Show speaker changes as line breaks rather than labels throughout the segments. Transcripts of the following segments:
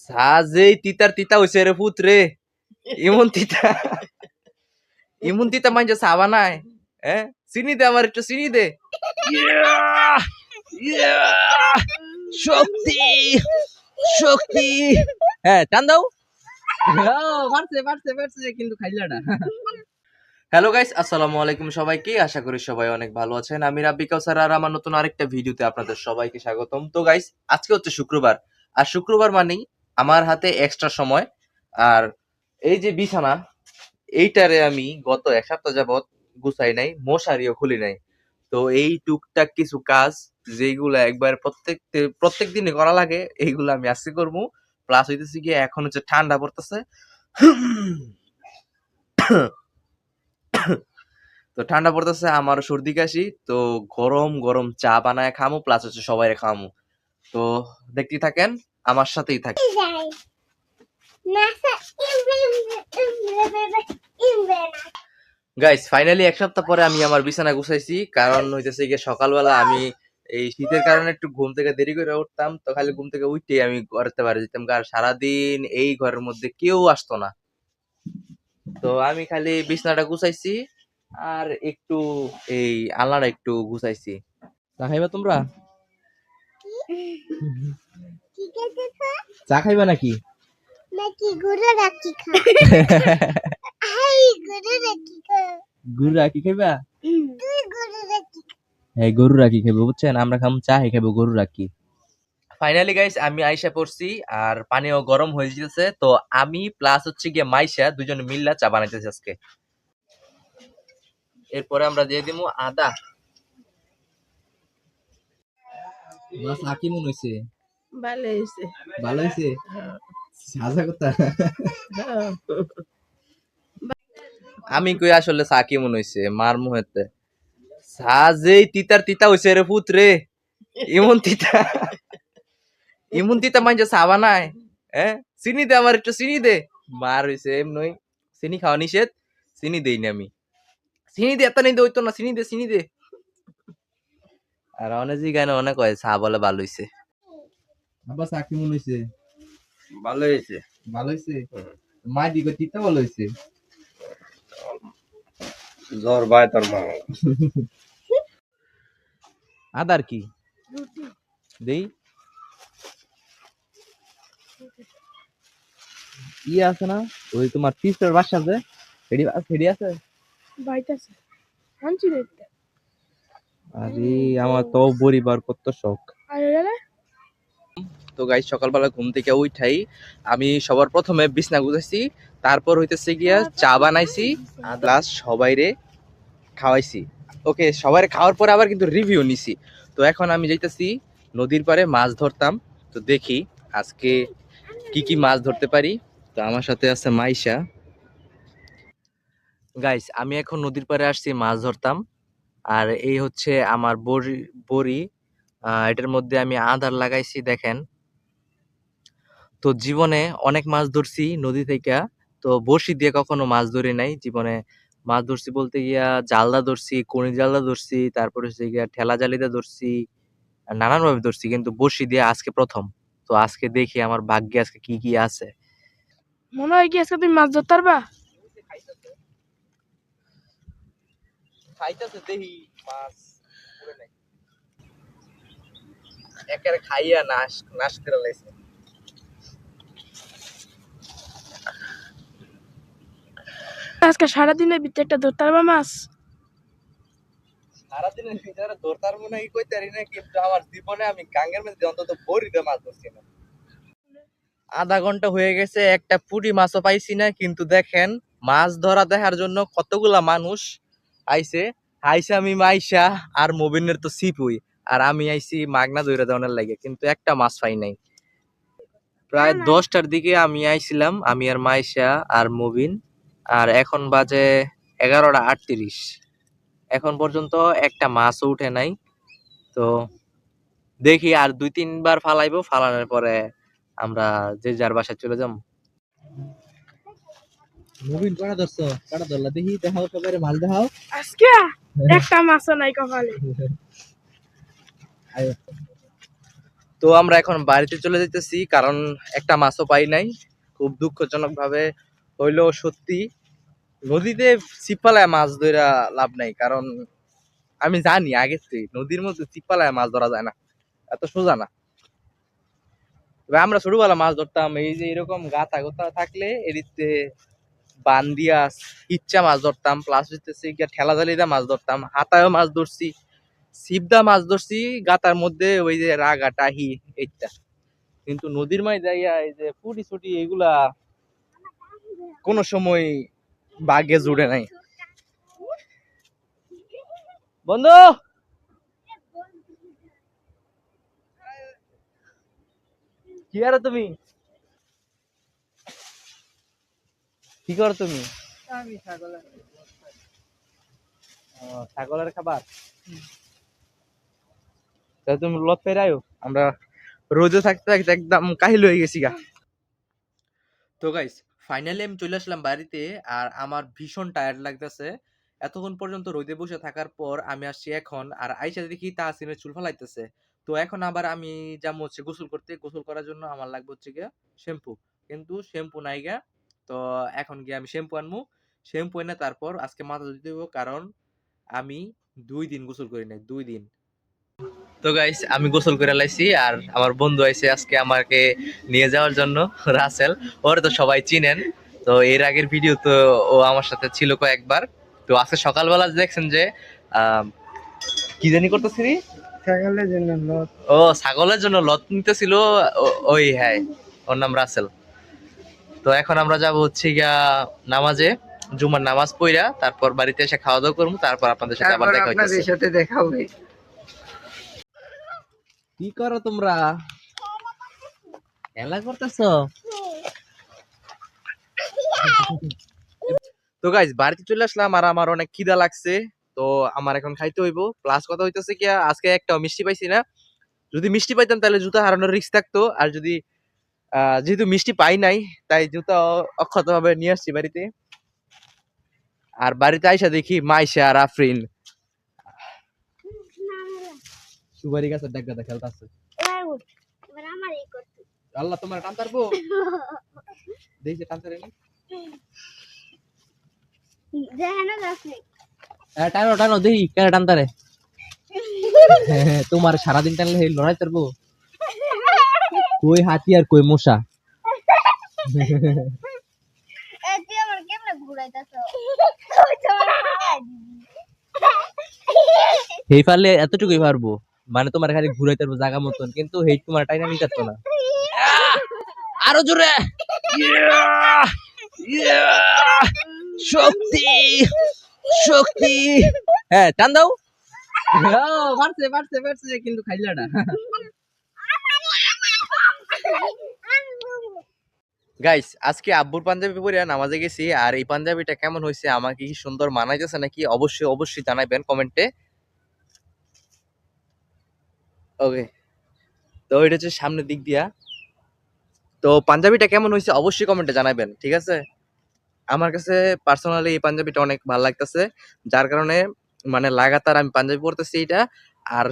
সাজেই teacher তিতা হইছে রে পুত রে। এমন তিতা। এমন তিতা মাইনছে সাবা নাই। হ্যাঁ চিনি দে আমার একটু চিনি দে! শক্তি শক্তি। হ্যাঁ টান দাও। পারছে পারছে পারছে কিন্তু খাইলাটা হ্যালো গাইস আসসালামু আলাইকুম সবাইকে। আশা করি সবাই অনেক ভালো আছেন। আমি রাব্বি কাউসার আর আমার নতুন আরেকটা ভিডিওতে আপনাদের সবাইকে স্বাগতম। তো গাইস আজকে হচ্ছে শুক্রবার। আর শুক্রবার মানেই আমার হাতে এক্সট্রা সময়। আর এই যে বিছানা, এইটারে আমি গত এক সপ্তাহ যাবত গুছাই নাই, মশারিও খুলি নাই। তো এই টুকটাক কিছু কাজ যেগুলো একবার প্রত্যেক প্রত্যেক দিনে করা লাগে, এইগুলো আমি আজকে করব। প্লাস হইতেছে গিয়ে এখন হচ্ছে ঠান্ডা পড়তেছে। তো ঠান্ডা পড়তেছে আমার সর্দি কাশি, তো গরম গরম চা বানায় খামু প্লাস হচ্ছে সবাই খামু তো দেখতে থাকেন আমার সাথেই
NASA
গাইস ফাইনালি এক সপ্তাহ পরে আমি আমার বিছানা গুছাইছি কারণ হইতেছে গিয়ে সকালবেলা আমি এই শীতের কারণে একটু ঘুম থেকে দেরি করে উঠতাম তো খালি ঘুম থেকে উঠতেই আমি করতে পারি যেতাম কারণ সারাদিন এই ঘরের মধ্যে কেউ আসতো না। তো আমি খালি বিছানাটা গুছাইছি আর একটু এই আলনাটা একটু গুছাইছি। খাইবা তোমরা? চা খাইবা নাকি?
নাকি গুরু রাখি খা। আই গুরু রাখি খা।
গরু রাখি খাইবা?
তুই গুরু রাখি
হ্যাঁ গরু রাখি খাইবো বুঝছেন? আমরা খাম চা খাইবো গরু রাখি। ফাইনালি গাইস আমি আইসা পড়ছি আর পানিও গরম হয়ে যেতেছে তো আমি প্লাস হচ্ছে গিয়ে মাইশা দুজন মিল্লা চা বানাইতেছি আজকে। এরপরে আমরা দিয়ে দিমু আদা। বাস আকি মন হইছে।
ভালো হয়েছে।
ভালো হইছে সাজা কথা আমি কই আসলে সাকি মন হইছে মার মুহেতে। সাজেই তিতার তিতা হইছে রে পুত রে। এমন তিতা। এমন তিতা মাইনছে সাবা নাই। হ্যাঁ চিনি দে আমার একটু চিনি দে। মার হইছে এমনই। চিনি খাওয়া নিষেধ চিনি দেই না আমি। চিনি দে এত নেই দইতো না চিনি দে চিনি দে। আর অনেক জি গানে অনেক কয় চা বলে ভালো হইছে। আবার চা কেমন হইছে?
ভালো হয়েছে
ভালো হইছে? মা দিকে তিতা ভালো হইছে?
জ্বর ভাই তোর মা।
আদার কি? দেই? ই আছে না? ওই তোমার পিসের বাসা আছে। হেডি হেডি আছে?
বাইতাছে। আনছি দেখতে
আরে আমার তো পরিবার কত শখ।
আরে
তো গাই সকালবেলা ঘুম থেকে উঠাই আমি সবার প্রথমে বিছনা গুজাইছি তারপর হইতেছে গিয়া চা বানাইছি প্লাস সবাইরে খাওয়াইছি। ওকে সবাই খাওয়ার পরে আবার কিন্তু রিভিউ নিছি। তো এখন আমি যাইতেছি নদীর পাড়ে মাছ ধরতাম। তো দেখি আজকে কি কি মাছ ধরতে পারি। তো আমার সাথে আছে মাইশা। গাইস আমি এখন নদীর পাড়ে আসছি মাছ ধরতাম। আর এই হচ্ছে আমার বড়ি বড়ি আহ, এটার মধ্যে আমি আধার লাগাইছি দেখেন। তো জীবনে অনেক মাছ ধরছি নদী থেকে তো বড়শি দিয়ে কখনো মাছ ধরি নাই। জীবনে মাছ ধরছি বলতে গিয়া জালদা ধরছি কোনি জালদা ধরছি তারপরে হচ্ছে গিয়া ঠেলা জালিদা ধরছি আর নানান ভাবে ধরছি। কিন্তু বড়শি দিয়ে আজকে প্রথম। তো আজকে দেখি আমার ভাগ্যে আজকে কি কি আছে।
মনে হয় কি আজকে তুমি মাছ ধরতে পারবা?
খাইতেছে দেখি মাছ একেবারে খাইয়া নাশ নাশ করে লাইছে।
আজকে সারাদিনের ভিতরে একটা ধরতে পারবা মাছ
সারাদিনের ভিতরে ধরতার মনে হয় কইতে পারি না কিন্তু আমার জীবনে আমি গাঙ্গের মধ্যে অন্তত বড়িতে মাছ ধরছি না। আধা ঘণ্টা হয়ে গেছে একটা পুঁটি মাছও পাইছি না কিন্তু দেখেন মাছ ধরা দেখার জন্য কতগুলা মানুষ আইছে। আইছে আমি মাইশা আর মবিনের তো সিপুই আর আমি আইছি মাগনা ধরে দেওয়ার লাগে কিন্তু একটা মাছ পাই নাই। প্রায়। দশটার দিকে আমি আইছিলাম আমি আর মাইশা আর মবিন। আর এখন বাজে এগারোটা আটত্রিশ। এখন পর্যন্ত একটা মাছও উঠে নাই। তো দেখি আর দুই তিনবার ফালাইবো ফালানোর পরে আমরা যে যার বাসায় চলে যাম। মুবিন কটা ধরছো কটা ধরলা। দেখি দেখাও সবাই মাছ দেখাও।
আজকে একটা মাছও নাই কপালে।
তো আমরা এখন বাড়িতে চলে যেতেছি কারণ একটা মাছও পাই নাই। খুব দুঃখজনক ভাবে হইল সত্যি, নদীতে ছিপালায় মাছ ধরা লাভ নাই, কারণ আমি জানি আগে থেকে নদীর মধ্যে ছিপালায় মাছ ধরা যায় না, এত সোজা না। আমরা ছোটবেলা মাছ ধরতাম, এই যে এরকম গাতা গোতা থাকলে এদিকে বান্দিয়া, ইচ্ছা মাছ ধরতাম প্লাস হচ্ছে গিয়া ঠেলা জালিদা মাছ ধরতাম, হাতায়ও মাছ ধরছি শিবদা মাছ ধরছি গাতার মধ্যে ওই যে রাগা, টাহি, এইটা। কিন্তু নদীর মাই যাইয়া এই যে পুটি ছুটি, এগুলা কোনো সময় বাগে জুড়ে নাই। বন্ধু! কি আরে তুমি? কি করো তুমি? ছাগলের খাবার তা তুমি লত ফেরাইও আমরা রোদে থাকতে থাকতে একদম কাহিল হয়ে গেছি গা। তো গাইস ফাইনালি আমি চলে আসলাম বাড়িতে আর আমার ভীষণ টায়ার্ড লাগতেছে। এতক্ষণ পর্যন্ত রোদে বসে থাকার পর আমি আসছি এখন আর আইসা দেখি তাহসিনের চুল ফালাইতেছে। তো এখন আবার আমি যাব হচ্ছে গোসল করতে। গোসল করার জন্য আমার লাগবে হচ্ছে গিয়া শ্যাম্পু। কিন্তু শ্যাম্পু নাই গা। তো এখন গিয়ে আমি শ্যাম্পু আনব শ্যাম্পু এনে তারপর আজকে মাথা ধুতে দেবো কারণ আমি দুই দিন গোসল করি নাই, দুই দিন। তো গাইস আমি গোসল করে লাইছি আর আমার বন্ধু আইছে আজকে আমাকে নিয়ে যাওয়ার জন্য রাসেল। ওর তো সবাই চিনেন। তো এর আগের ভিডিও তো ও আমার সাথে ছিল কয়েকবার। তো আজকে সকালবেলা দেখছেন যে কি জানি করতেছিলি
ছাগলের জন্য লত
ও ছাগলের জন্য লত নিতেছিল ওই হ্যাঁ ওর নাম রাসেল। তো এখন আমরা যাব হচ্ছে গিয়া নামাজে জুমার নামাজ পড়া তারপর বাড়িতে এসে খাওয়া দাওয়া করব তারপর আপনাদের সাথে আবার দেখা হইতেছে।
সাথে দেখা হবে।
কি করো তোমরা? খেলা করতেছো? তো গাইজ বাড়িতে চলে আসলাম আর আমার অনেক খিদা লাগছে, তো আমার এখন খাইতে হইব। প্লাস কথা হইতেছে কি, আজকে একটা মিষ্টি পাইছি না। যদি মিষ্টি পাইতাম তাহলে জুতা হারানোর রিস্ক থাকতো, আর যদি যেহেতু মিষ্টি পাই নাই, তাই জুতা অক্ষত ভাবে নিয়ে আসছি বাড়িতে। আর বাড়িতে আইসা দেখি মাইশা আর আফরিন। সুপারি গাছের ডাক গাদা
এই করতে।
আল্লাহ তোমার টান তারবো দেখছে টান তারে টানো টানো দেখি কেন টান তারে তোমার সারাদিন টানলে লড়াই তারবো কই হাতি আর কই মশা। এই পারলে এতটুকুই পারব। মানে তোমার খালি ঘুরাই তারবো জায়গা মতন কিন্তু হেই তোমার টাইনা নিতে পারতো না আরও জোরে! শক্তি! শক্তি! হ্যাঁ টান দাও। ও, পারছে পারছে পারছে কিন্তু খাইলাটা গাইস আজকে আব্বুর পাঞ্জাবি পরে নামাজে গেছি আর এই পাঞ্জাবিটা কেমন হয়েছে আমাকে কি সুন্দর মানাইতেছে নাকি অবশ্যই অবশ্যই জানাবেন কমেন্টে। ওকে তো এটা হচ্ছে সামনের দিক দিয়া। তো পাঞ্জাবিটা কেমন হয়েছে অবশ্যই কমেন্টে জানাবেন, ঠিক আছে? আমার কাছে পার্সোনালি এই পাঞ্জাবিটা অনেক ভালো লাগতেছে, যার কারণে মানে লাগাতার আমি পাঞ্জাবি পরতেছি এটা আর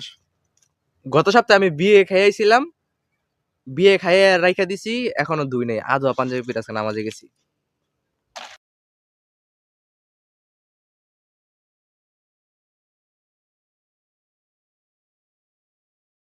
গত সপ্তাহে আমি বিয়ে খাইয়াছিলাম বিয়ে খাইয়ে রাইখা দিছি, এখনও দুই নেই আধোয়া পাঞ্জাবি পিটাছে নামাজে গেছি।